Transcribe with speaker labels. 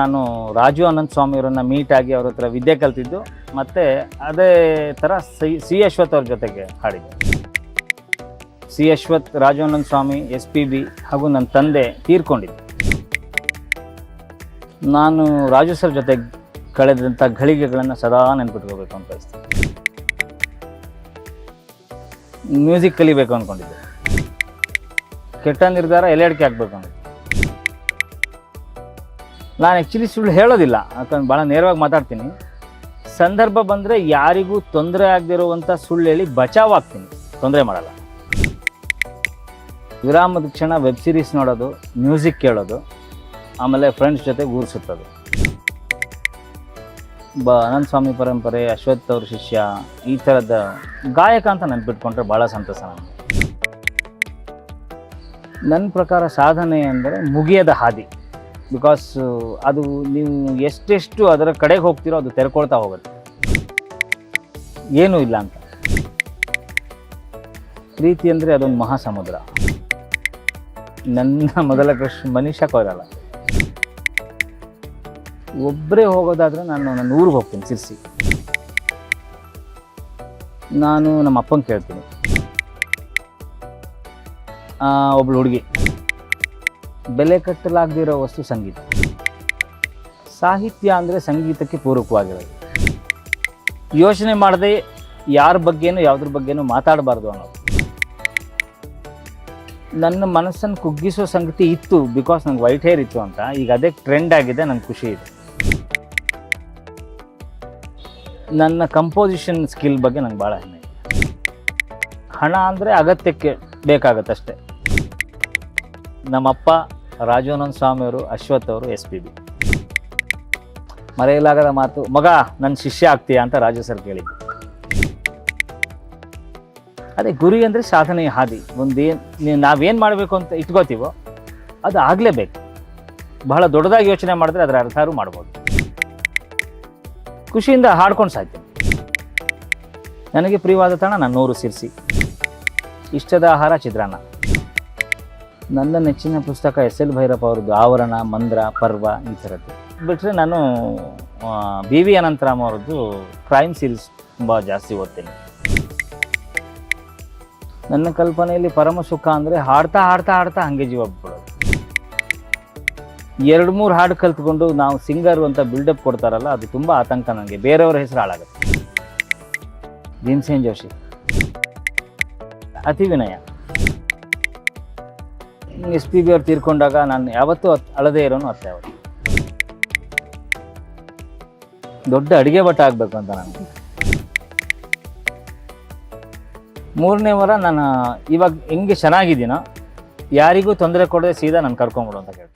Speaker 1: ನಾನು ರಾಜು ಅನಂತ್ ಸ್ವಾಮಿಯವರನ್ನು ಮೀಟ್ ಆಗಿ ಅವ್ರ ಹತ್ರ ವಿದ್ಯೆ ಕಲ್ತಿದ್ದು. ಮತ್ತೆ ಅದೇ ಥರ ಸಿ ಸಿ ಅಶ್ವಥ್ ಅವ್ರ ಜೊತೆಗೆ ಹಾಡಿದ್ದೆ C Ashwath, Raju Anantha Swamy S P B ಹಾಗೂ ನನ್ನ ತಂದೆ ತೀರ್ಕೊಂಡಿದ್ದೆ. ನಾನು ರಾಜು ಸರ್ ಜೊತೆ ಕಳೆದಂಥ ಘಳಿಗೆಗಳನ್ನು ಸದಾ ನೆನ್ಪಿಟ್ಕೋಬೇಕು ಅಂತ ಮ್ಯೂಸಿಕ್ ಕಲಿಬೇಕು ಅಂದ್ಕೊಂಡಿದ್ದೆ ಕೆಟ್ಟ ನಿರ್ಧಾರ ಎಲೆಡ್ಕೆ ಹಾಕ್ಬೇಕು ಅಂದ್ಕೊಂಡಿದ್ದೆ ನಾನು ಆ್ಯಕ್ಚುಲಿ ಸುಳ್ಳು ಹೇಳೋದಿಲ್ಲ, ಯಾಕಂದ್ರೆ ಭಾಳ ನೇರವಾಗಿ ಮಾತಾಡ್ತೀನಿ. ಸಂದರ್ಭ ಬಂದರೆ ಯಾರಿಗೂ ತೊಂದರೆ ಆಗದಿರುವಂಥ ಸುಳ್ಳು ಹೇಳಿ ಬಚಾವ್ ಆಗ್ತೀನಿ ತೊಂದರೆ ಮಾಡಲ್ಲ. ವಿರಾಮದ ಕ್ಷಣ ವೆಬ್ ಸೀರೀಸ್ ನೋಡೋದು ಮ್ಯೂಸಿಕ್ ಕೇಳೋದು, ಆಮೇಲೆ ಫ್ರೆಂಡ್ಸ್ ಜೊತೆ ಊರು ಸುತ್ತೋದು. ಬ ಅನಂತ ಸ್ವಾಮಿ ಪರಂಪರೆ, ಅಶ್ವಥ್ ಅವ್ರ ಶಿಷ್ಯ, ಈ ಥರದ ಗಾಯಕ ಅಂತ ನೆನ್ಪಿಟ್ಕೊಂಡ್ರೆ ಭಾಳ ಸಂತಸ ನನಗೆ ನನ್ನ ಪ್ರಕಾರ ಸಾಧನೆ ಅಂದರೆ ಮುಗಿಯದ ಹಾದಿ. ಬಿಕಾಸ್ ಅದು ನೀವು ಎಷ್ಟೆಷ್ಟು ಅದರ ಕಡೆಗೆ ಹೋಗ್ತೀರೋ ಅದು ತೆರ್ಕೊಳ್ತಾ ಹೋಗುತ್ತೆ ಏನೂ ಇಲ್ಲ ಅಂತ. ಪ್ರೀತಿ ಅಂದರೆ ಅದೊಂದು ಮಹಾಸಮುದ್ರ. ನನ್ನ ಮೊದಲ ಕ್ರಶ್ ಮನುಷ್ಯ ಕೋರಲ್ಲ ಒಬ್ಬರೇ ಹೋಗೋದಾದ್ರೆ ನಾನು ನನ್ನ ಊರಿಗೆ ಹೋಗ್ತೀನಿ ಸಿರ್ಸಿ. ನಾನು ನಮ್ಮ ಅಪ್ಪಂಗೆ ಕೇಳ್ತೀನಿ. ಒಬ್ಳು ಹುಡುಗಿ. ಬೆಲೆ ಕಟ್ಟಲಾಗದಿರೋ ವಸ್ತು ಸಂಗೀತ. ಸಾಹಿತ್ಯ ಅಂದರೆ ಸಂಗೀತಕ್ಕೆ ಪೂರಕವಾಗಿರೋದು. ಯೋಚನೆ ಮಾಡದೆ ಯಾರ ಬಗ್ಗೆನೂ, ಯಾವುದ್ರ ಬಗ್ಗೆನೂ ಮಾತಾಡಬಾರ್ದು ಅನ್ನೋದು. ನನ್ನ ಮನಸ್ಸನ್ನು ಕುಗ್ಗಿಸೋ ಸಂಗತಿ ಇತ್ತು ಬಿಕಾಸ್ ನಂಗೆ ವೈಟ್ ಹೇರ್ ಇತ್ತು ಅಂತ. ಈಗ ಅದೇ ಟ್ರೆಂಡ್ ಆಗಿದೆ ನನ್ನ ಖುಷಿ ಇದೆ. ನನ್ನ ಕಂಪೋಸಿಷನ್ ಸ್ಕಿಲ್ ಬಗ್ಗೆ ನಂಗೆ ಭಾಳ ಹೆಮ್ಮೆ ಹಣ ಅಂದರೆ ಅಗತ್ಯಕ್ಕೆ ಬೇಕಾಗತ್ತಷ್ಟೇ. ನಮ್ಮಪ್ಪ ಸ್ವಾಮಿ ಅವರು, ಅಶ್ವಥ್ ಅವರು, ಎಸ್ ಪಿ ಬಿ. ಮರೆಯಲಾಗದ ಮಾತು, ಮಗ, ನನ್ನ ಶಿಷ್ಯ ಆಗ್ತೀಯಾ ಅಂತ ರಾಜು ಸರ್ ಕೇಳಿದ್ದು ಅದೇ ಗುರಿ ಅಂದರೆ ಸಾಧನೆಯ ಹಾದಿ. ಒಂದೇನು ನಾವೇನು ಮಾಡಬೇಕು ಅಂತ ಇಟ್ಕೋತೀವೋ, ಅದು ಆಗಲೇಬೇಕು. ಬಹಳ ದೊಡ್ಡದಾಗಿ ಯೋಚನೆ ಮಾಡಿದ್ರೆ ಅದರ ಅರ್ಥಾರು ಮಾಡ್ಬೋದು? ಖುಷಿಯಿಂದ ಹಾಡ್ಕೊಂಡು ಸಾಧ್ಯ ನನಗೆ ಪ್ರಿಯವಾದ ತಾಣ ನಾನು ನೂರು ಸಿರ್ಸಿ. ಇಷ್ಟದ ಆಹಾರ ಚಿತ್ರಾನ್ನ. ನನ್ನ ನೆಚ್ಚಿನ ಪುಸ್ತಕ ಎಸ್ ಎಲ್ ಭೈರಪ್ಪ ಅವ್ರದ್ದು, ಆವರಣ, ಮಂದ್ರ, ಪರ್ವ ಈ ಥರದ್ದು. ಬಿಟ್ಟರೆ ನಾನು ಬಿ ವಿ ಅನಂತರಾಮ್ ಅವ್ರದ್ದು ಕ್ರೈಮ್ ಸೀರೀಸ್ ತುಂಬ ಜಾಸ್ತಿ ಓದ್ತೀನಿ. ನನ್ನ ಕಲ್ಪನೆಯಲ್ಲಿ ಪರಮ ಸುಖ ಅಂದರೆ ಹಾಡ್ತಾ ಹಾಡ್ತಾ ಹಾಡ್ತಾ ಹಾಗೆ ಜೀವ ಬಿಡೋದು ಎರಡು ಮೂರು ಹಾಡು ಕಲ್ತ್ಕೊಂಡು ನಾವು ಸಿಂಗರು ಅಂತ ಬಿಲ್ಡಪ್ ಕೊಡ್ತಾರಲ್ಲ, ಅದು ತುಂಬ ಆತಂಕ ನನಗೆ ಬೇರೆಯವ್ರ ಹೆಸರು ಹಾಳಾಗುತ್ತೆ. ಭೀಮಸೇನ್ ಜೋಶಿ. ಅತಿ ವಿನಯ ಎಸ್ ಪಿ ಬಿ ಅವ್ರು ತೀರ್ಕೊಂಡಾಗ ನಾನು ಯಾವತ್ತೂ ಅಳದೇ ಇರೋನು ಅತ್ತೆ ಅವರು. ದೊಡ್ಡ ಅಡುಗೆ ಭಟ್ಟ ಆಗಬೇಕು ಅಂತ ನಾನು. ಮೂರನೇ ವಾರ ನಾನು ಇವಾಗ ಹೆಂಗೆ ಚೆನ್ನಾಗಿದ್ದೀನೋ, ಯಾರಿಗೂ ತೊಂದರೆ ಕೊಡದೆ ಸೀದಾ ನಾನು ಕರ್ಕೊಂಬಿಡು ಅಂತ ಕೇಳ್ತೀನಿ.